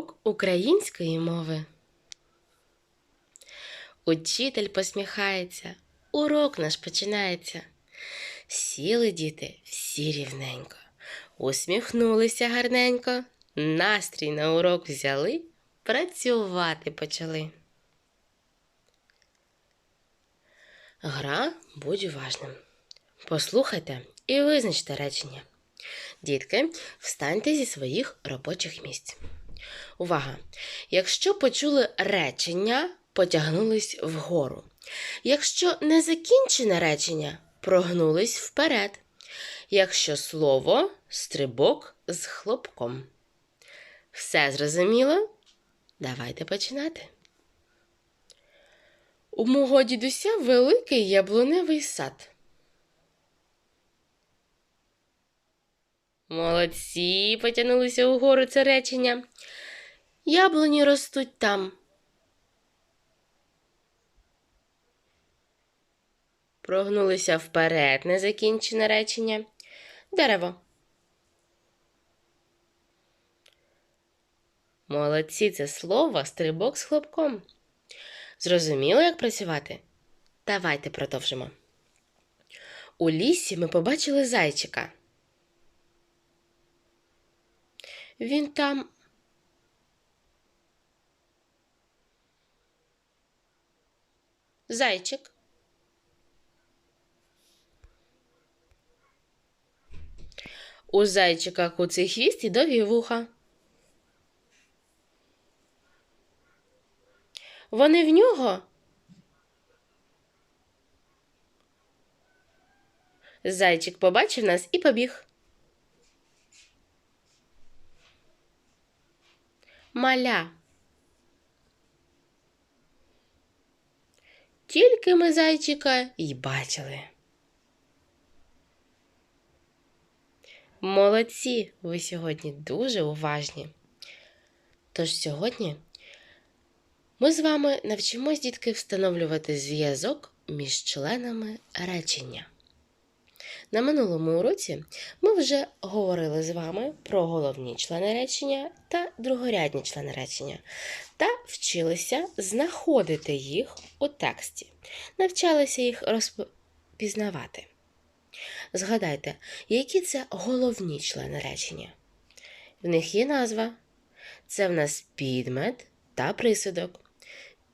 урок української мови. Учитель посміхається, урок наш починається. Сіли діти всі рівненько, усміхнулися гарненько, настрій на урок взяли, працювати почали. Гра будь уважним. Послухайте і визначте речення. Дітки, встаньте зі своїх робочих місць. Увага! Якщо почули речення, потягнулись вгору. Якщо незакінчене речення, прогнулись вперед. Якщо слово стрибок з хлопком. Все зрозуміло? Давайте починати. У мого дідуся великий яблуневий сад. Молодці, потягнулися угору це речення. Яблуні ростуть там. Прогнулися вперед незакінчене речення. Дерево. Молодці, це слово стрибок з хлопком. Зрозуміло, як працювати? Давайте продовжимо. У лісі ми побачили зайчика. Він там. Зайчик. У зайчика куций хвіст і довгі вуха. Вони в нього. Зайчик побачив нас і побіг. Маля. Тільки ми зайчика й бачили. Молодці, ви сьогодні дуже уважні. Тож сьогодні ми з вами навчимось, дітки, встановлювати зв'язок між членами речення. На минулому уроці ми вже говорили з вами про головні члени речення та другорядні члени речення та вчилися знаходити їх у тексті, навчалися їх розпізнавати. Згадайте, які це головні члени речення. В них є назва. Це в нас підмет та присудок.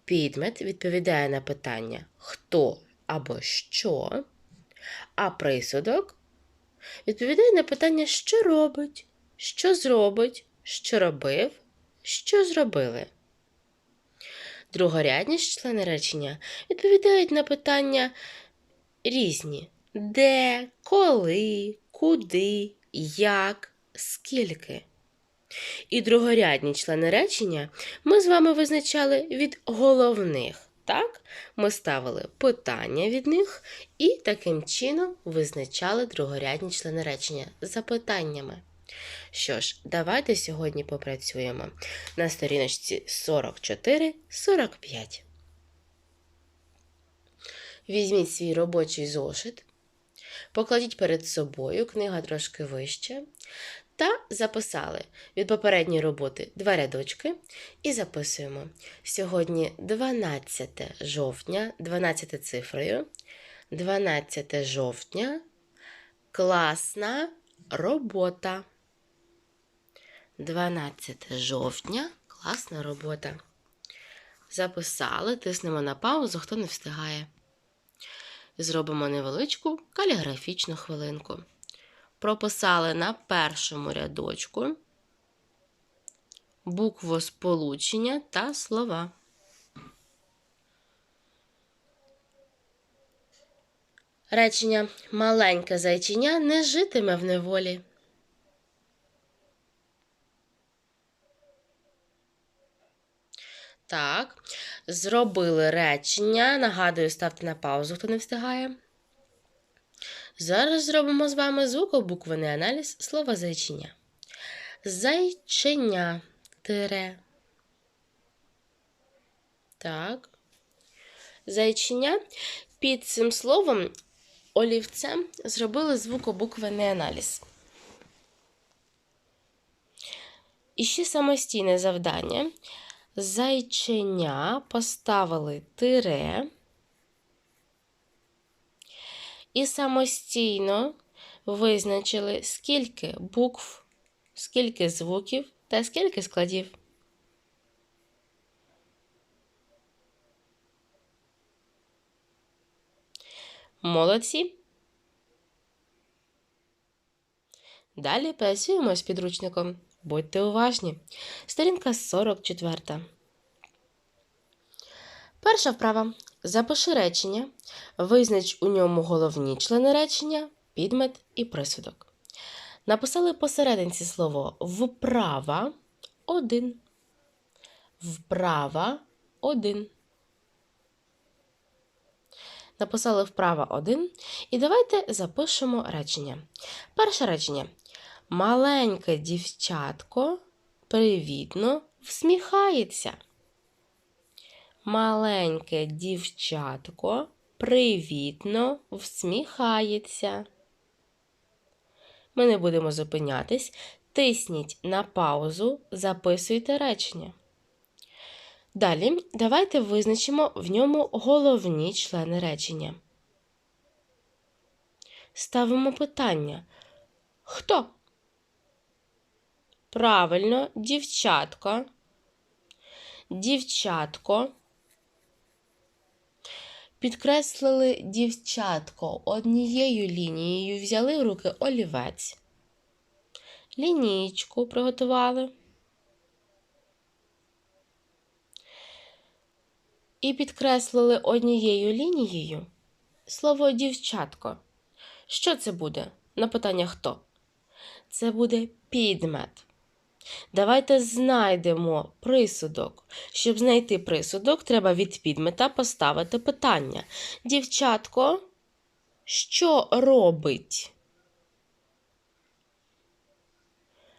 Підмет відповідає на питання хто або що, а присудок відповідає на питання, що робить, що зробить, що робив, що зробили. Другорядні члени речення відповідають на питання різні де, коли, куди, як, скільки. І другорядні члени речення ми з вами визначали від головних. Так, ми ставили питання від них і таким чином визначали другорядні члени речення запитаннями. Що ж, давайте сьогодні попрацюємо на сторіночці 44-45. Візьміть свій робочий зошит, покладіть перед собою, книга трошки вище, та записали від попередньої роботи два рядочки і записуємо. Сьогодні 12 жовтня, 12 цифрою, 12 жовтня, класна робота. 12 жовтня, класна робота. Записали, тиснемо на паузу, хто не встигає. Зробимо невеличку каліграфічну хвилинку прописали на першому рядочку букву сполучення та слова. Речення маленьке зайчиня не житиме в неволі. Так, зробили речення. Нагадую, ставте на паузу, хто не встигає. Зараз зробимо з вами звукобуквений аналіз слова зайчиня. Зайчиня тире. Так. Зайчиня під цим словом олівцем зробили звукобуквений аналіз. І ще самостійне завдання. Зайченя поставили тире і самостійно визначили, скільки букв, скільки звуків та скільки складів. Молодці. Далі працюємо з підручником. Будьте уважні. Сторінка 44. Перша вправа. Запиши речення. Визнач у ньому головні члени речення, підмет і присудок. Написали посерединці слово вправа один. Вправа один. Написали вправа один. І давайте запишемо речення. Перше речення. Маленьке дівчатко привітно всміхається. Маленьке дівчатко привітно всміхається. Ми не будемо зупинятись. Тисніть на паузу, записуйте речення. Далі давайте визначимо в ньому головні члени речення. Ставимо питання. Хто? Правильно, дівчатко. Дівчатко. Підкреслили дівчатко однією лінією, взяли в руки олівець. Лінійку приготували. І підкреслили однією лінією слово дівчатко. Що це буде? На питання хто? Це буде підмет. Давайте знайдемо присудок. Щоб знайти присудок, треба від підмета поставити питання. Дівчатко, що робить?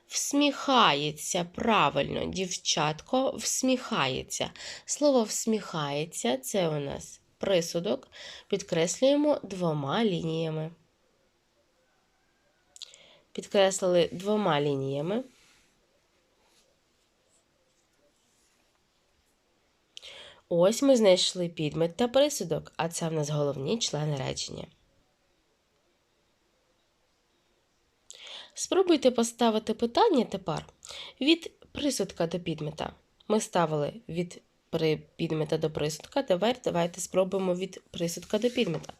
Всміхається, правильно, дівчатко всміхається. Слово всміхається це у нас присудок. Підкреслюємо двома лініями. Підкреслили двома лініями. Ось ми знайшли підмет та присудок, а це в нас головні члени речення. Спробуйте поставити питання тепер від присудка до підмета. Ми ставили від підмета до присудка, тепер давайте спробуємо від присудка до підмета.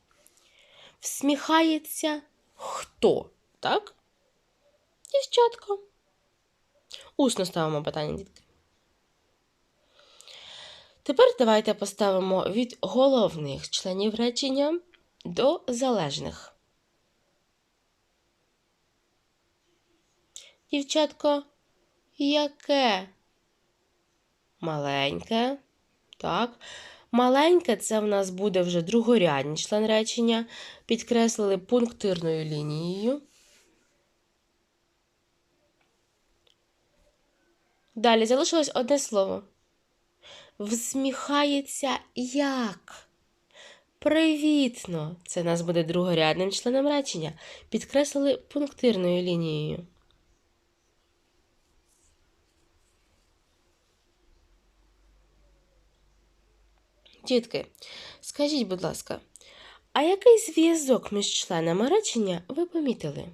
Всміхається хто? Так? Дівчатка. Усно ставимо питання, дітки. Тепер давайте поставимо від головних членів речення до залежних. Дівчатко, яке? Маленьке. Так. Маленьке це в нас буде вже другорядний член речення. Підкреслили пунктирною лінією. Далі залишилось одне слово. Всміхається як? Привітно! Це нас буде другорядним членом речення. Підкреслили пунктирною лінією. Дітки, скажіть, будь ласка, а який зв'язок між членами речення ви помітили?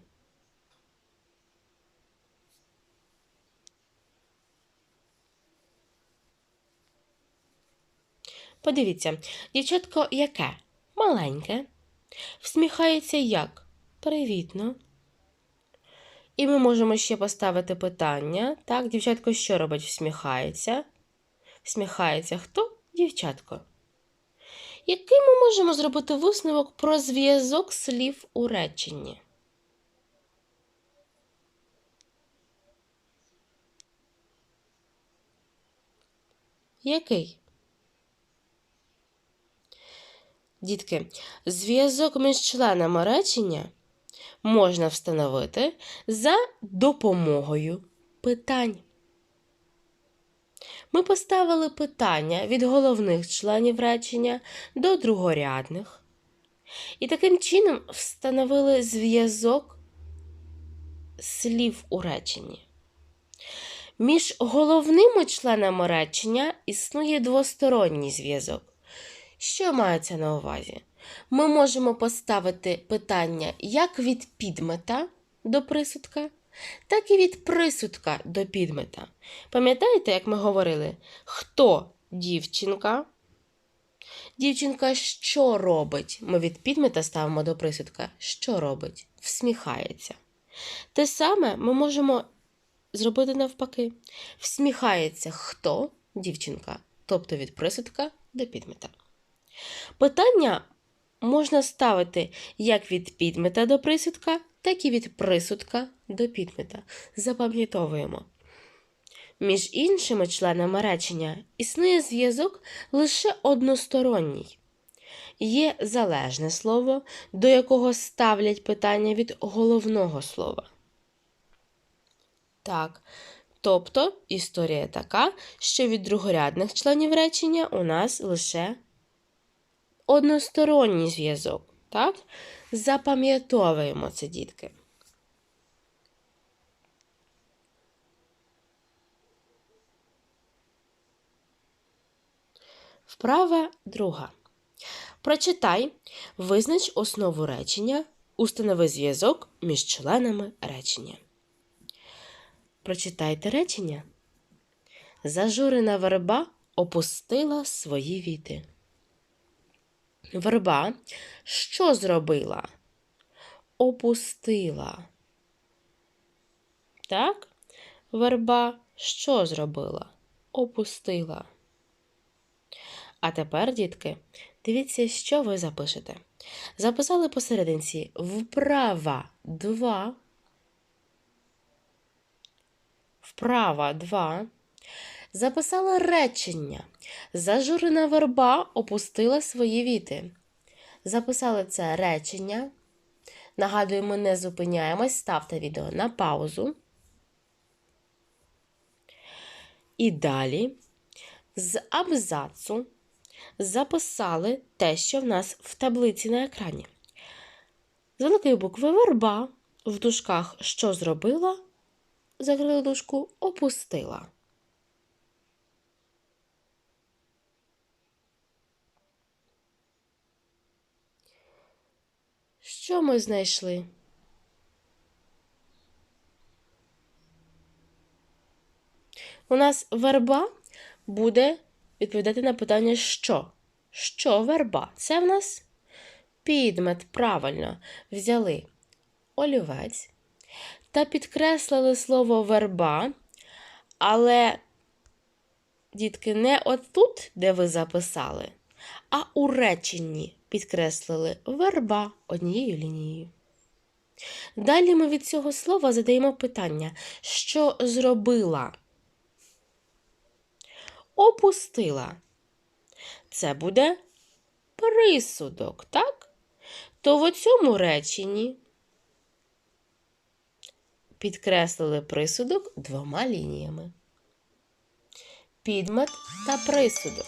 Подивіться, дівчатко яке? Маленьке. Всміхається як? Привітно. І ми можемо ще поставити питання. Так, дівчатко що робить? Всміхається. Всміхається хто? Дівчатко. Який ми можемо зробити висновок про зв'язок слів у реченні? Який? Дітки, зв'язок між членами речення можна встановити за допомогою питань. Ми поставили питання від головних членів речення до другорядних. І таким чином встановили зв'язок слів у реченні. Між головними членами речення існує двосторонній зв'язок. Що мається на увазі? Ми можемо поставити питання як від підмета до присудка, так і від присудка до підмета. Пам'ятаєте, як ми говорили, хто дівчинка? Дівчинка що робить? Ми від підмета ставимо до присудка. Що робить? Всміхається. Те саме ми можемо зробити навпаки. Всміхається хто? Дівчинка, тобто від присудка до підмета. Питання можна ставити як від підмета до присудка, так і від присудка до підмета. Запам'ятовуємо. Між іншими членами речення існує зв'язок лише односторонній. Є залежне слово, до якого ставлять питання від головного слова. Так. Тобто історія така, що від другорядних членів речення у нас лише односторонній зв'язок. Так? Запам'ятовуємо це, дітки. Вправа друга. Прочитай, визнач основу речення, установи зв'язок між членами речення. Прочитайте речення. Зажурена верба опустила свої віти. Верба що зробила? Опустила. Так? Верба що зробила? Опустила. А тепер, дітки, дивіться, що ви запишете. Записали посерединці вправа 2. Вправа 2. Записала речення. Зажурена верба опустила свої віти. Записали це речення. Нагадую, ми не зупиняємось, ставте відео на паузу. І далі з абзацу записали те, що в нас в таблиці на екрані. З великої букви верба в дужках що зробила? Закрили дужку, опустила. Що ми знайшли? У нас верба буде відповідати на питання що? Що верба? Це в нас підмет. Правильно взяли олівець та підкреслили слово верба, але, дітки, не отут, де ви записали, а у реченні підкреслили верба однією лінією. Далі ми від цього слова задаємо питання, що зробила? Опустила. Це буде присудок, так? То в цьому реченні підкреслили присудок двома лініями. Підмет та присудок.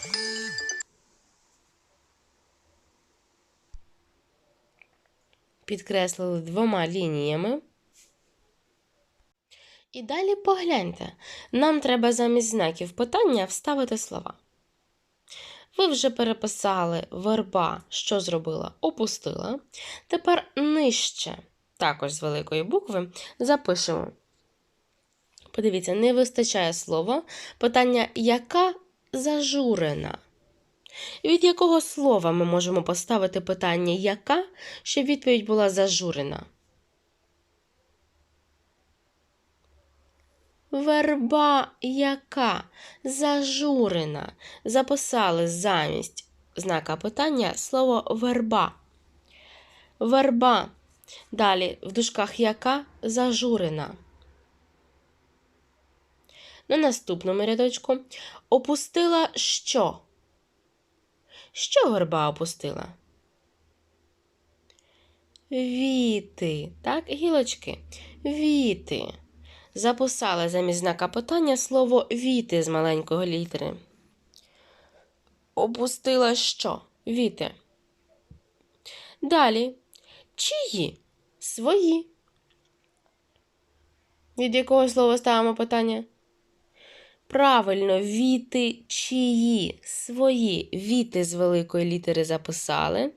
Підкреслили двома лініями. І далі погляньте, нам треба замість знаків питання вставити слова. Ви вже переписали верба, що зробила, опустила. Тепер нижче, також з великої букви, запишемо. Подивіться, не вистачає слова. Питання, яка зажурена? Від якого слова ми можемо поставити питання яка, щоб відповідь була зажурена? Верба яка зажурена. Записали замість знака питання слово верба. Верба. Далі в дужках яка зажурена. На наступному рядочку опустила що? Що верба опустила? Віти. Так, гілочки. Віти. Записали замість знака питання слово віти з маленької літери. Опустила що? Віти. Далі. Чиї? Свої. Від якого слова ставимо питання? Правильно, віти чиї свої. Віти з великої літери записали.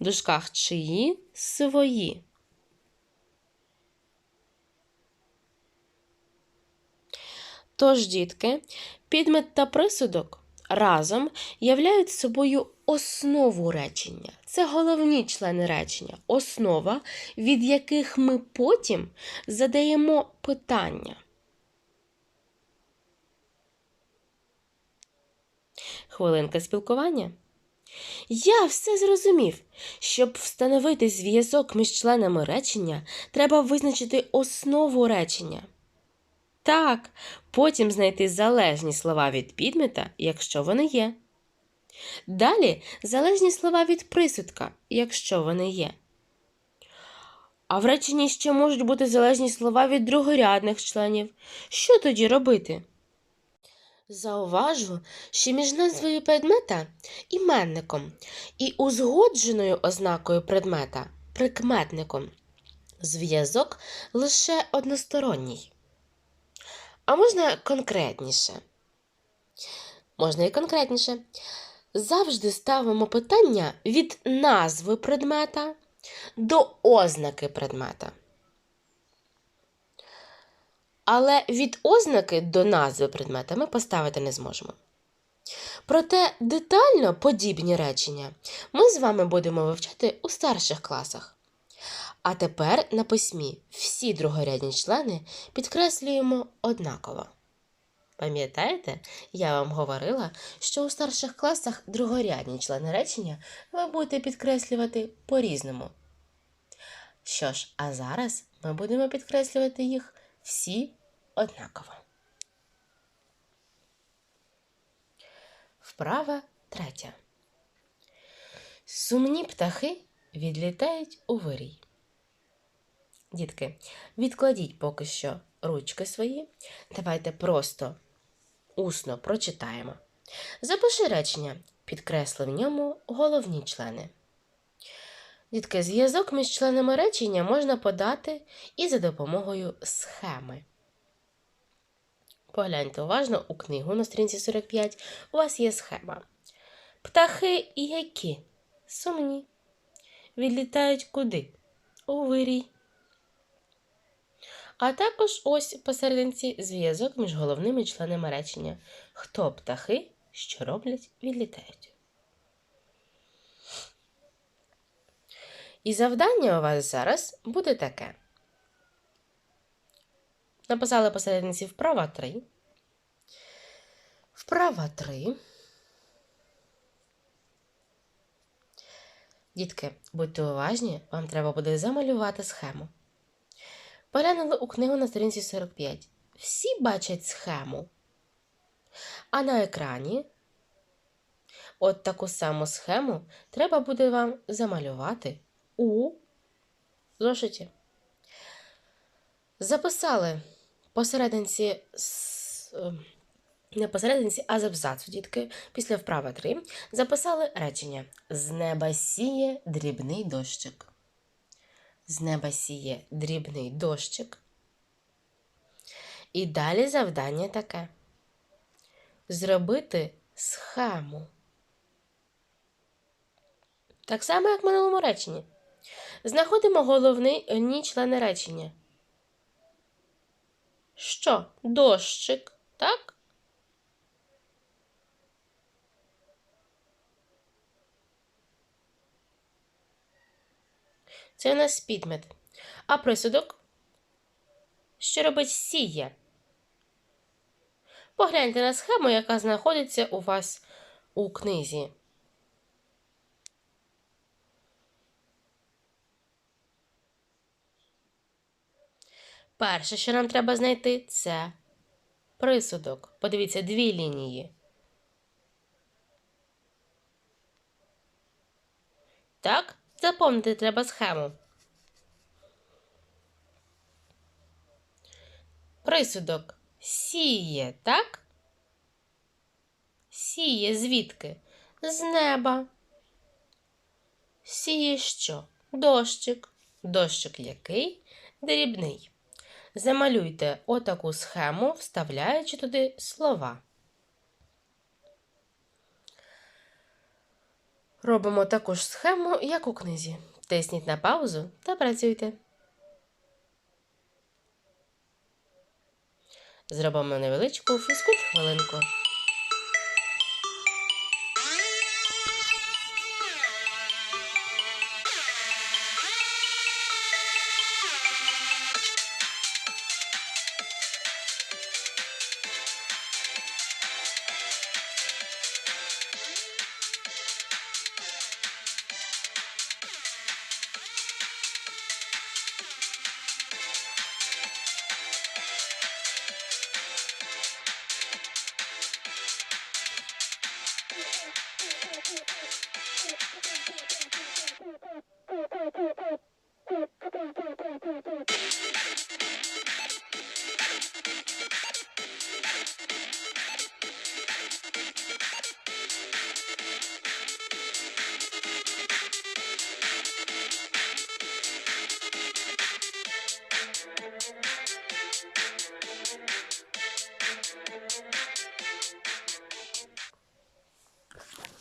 В дужках чиї свої. Тож, дітки, підмет та присудок разом являють собою основу речення. Це головні члени речення, основа, від яких ми потім задаємо питання. Хвилинка спілкування. Я все зрозумів. Щоб встановити зв'язок між членами речення, треба визначити основу речення. Так, потім знайти залежні слова від підмета, якщо вони є. Далі залежні слова від присудка, якщо вони є. А в реченні ще можуть бути залежні слова від другорядних членів. Що тоді робити? Зауважу, що між назвою предмета іменником і узгодженою ознакою предмета прикметником зв'язок лише односторонній. А можна конкретніше? Можна і конкретніше. Завжди ставимо питання від назви предмета до ознаки предмета. Але від ознаки до назви предмета ми поставити не зможемо. Проте детально подібні речення ми з вами будемо вивчати у старших класах. А тепер на письмі всі другорядні члени підкреслюємо однаково. Пам'ятаєте, я вам говорила, що у старших класах другорядні члени речення ви будете підкреслювати по-різному. Що ж, а зараз ми будемо підкреслювати їх всі однаково. Вправа третя. Сумні птахи відлітають у вирій. Дітки, відкладіть поки що ручки свої. Давайте просто усно прочитаємо. Запиши речення, підкресли в ньому головні члени. Дітки, зв'язок між членами речення можна подати і за допомогою схеми. Погляньте уважно у книгу на сторінці 45 у вас є схема. Птахи які сумні. Відлітають куди? У вирій. А також ось посерединці зв'язок між головними членами речення. Хто птахи, що роблять, відлітають. І завдання у вас зараз буде таке. Написали посередниці вправа 3. Вправа 3. Дітки, будьте уважні, вам треба буде замалювати схему. Поглянули у книгу на сторінці 45. Всі бачать схему. А на екрані от таку саму схему треба буде вам замалювати у зошиті. Записали посерединці, не посерединці, а з абзацу, дітки, після вправи 3, записали речення З неба сіє дрібний дощик. З неба сіє дрібний дощик. І далі завдання таке: зробити схему. Так само, як в минулому реченні. Знаходимо головні члени речення. Що? Дощик, так? Це у нас підмет. А присудок? Що робить сіє? Погляньте на схему, яка знаходиться у вас у книзі. Перше, що нам треба знайти, це присудок. Подивіться, дві лінії. Так, заповнити треба схему. Присудок сіє, так? Сіє звідки? З неба. Сіє що? Дощик. Дощик який? Дрібний. Замалюйте отаку схему, вставляючи туди слова. Робимо таку ж схему, як у книзі. Тисніть на паузу та працюйте. Зробимо невеличку фізкульт хвилинку.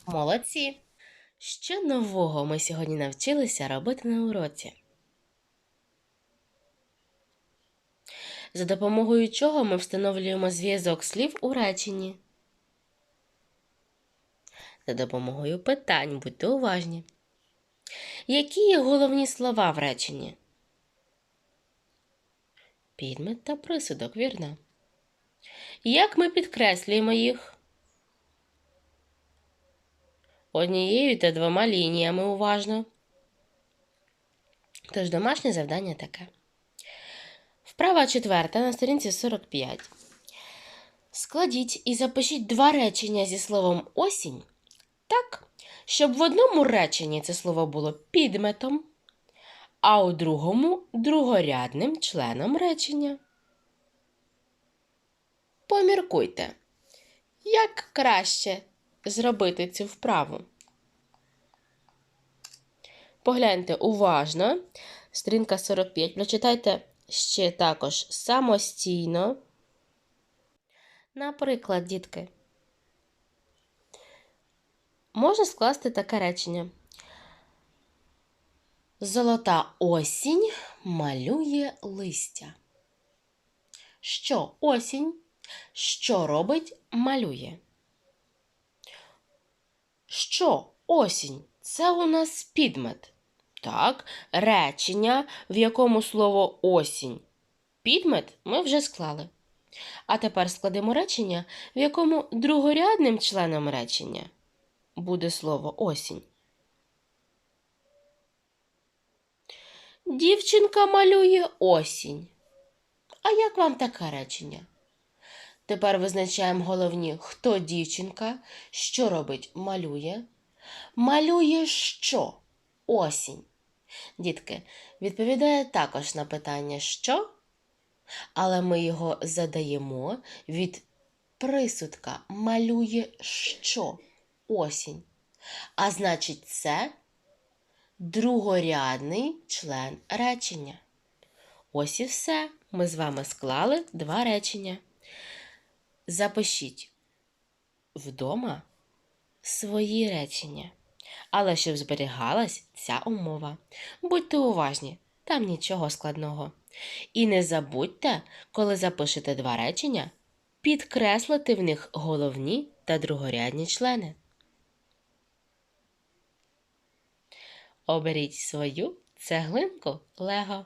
Молодці! Що нового ми сьогодні навчилися робити на уроці? За допомогою чого ми встановлюємо зв'язок слів у реченні? За допомогою питань, будьте уважні. Які є головні слова в реченні? Підмет та присудок, вірно. Як ми підкреслюємо їх? Однією та двома лініями уважно. Тож домашнє завдання таке. Вправа четверта на сторінці 45. Складіть і запишіть два речення зі словом осінь так, щоб в одному реченні це слово було підметом, а у другому другорядним членом речення. Поміркуйте, як краще зробити цю вправу. Погляньте уважно. Сторінка 45. Прочитайте ще також самостійно. Наприклад, дітки, можна скласти таке речення. Золота осінь малює листя. Що осінь? Що робить малює? Що осінь? Це у нас підмет. Так, речення, в якому слово осінь. Підмет ми вже склали. А тепер складемо речення, в якому другорядним членом речення буде слово осінь. Дівчинка малює осінь. А як вам таке речення? Тепер визначаємо головні, хто дівчинка, що робить, малює. Малює що? Осінь. Дітки, відповідає також на питання що, але ми його задаємо від присудка малює що? Осінь. А значить, це другорядний член речення. Ось і все. Ми з вами склали два речення. Запишіть вдома свої речення. Але щоб зберігалась ця умова. Будьте уважні, там нічого складного. І не забудьте, коли запишете два речення, підкреслити в них головні та другорядні члени. Оберіть свою цеглинку Лего.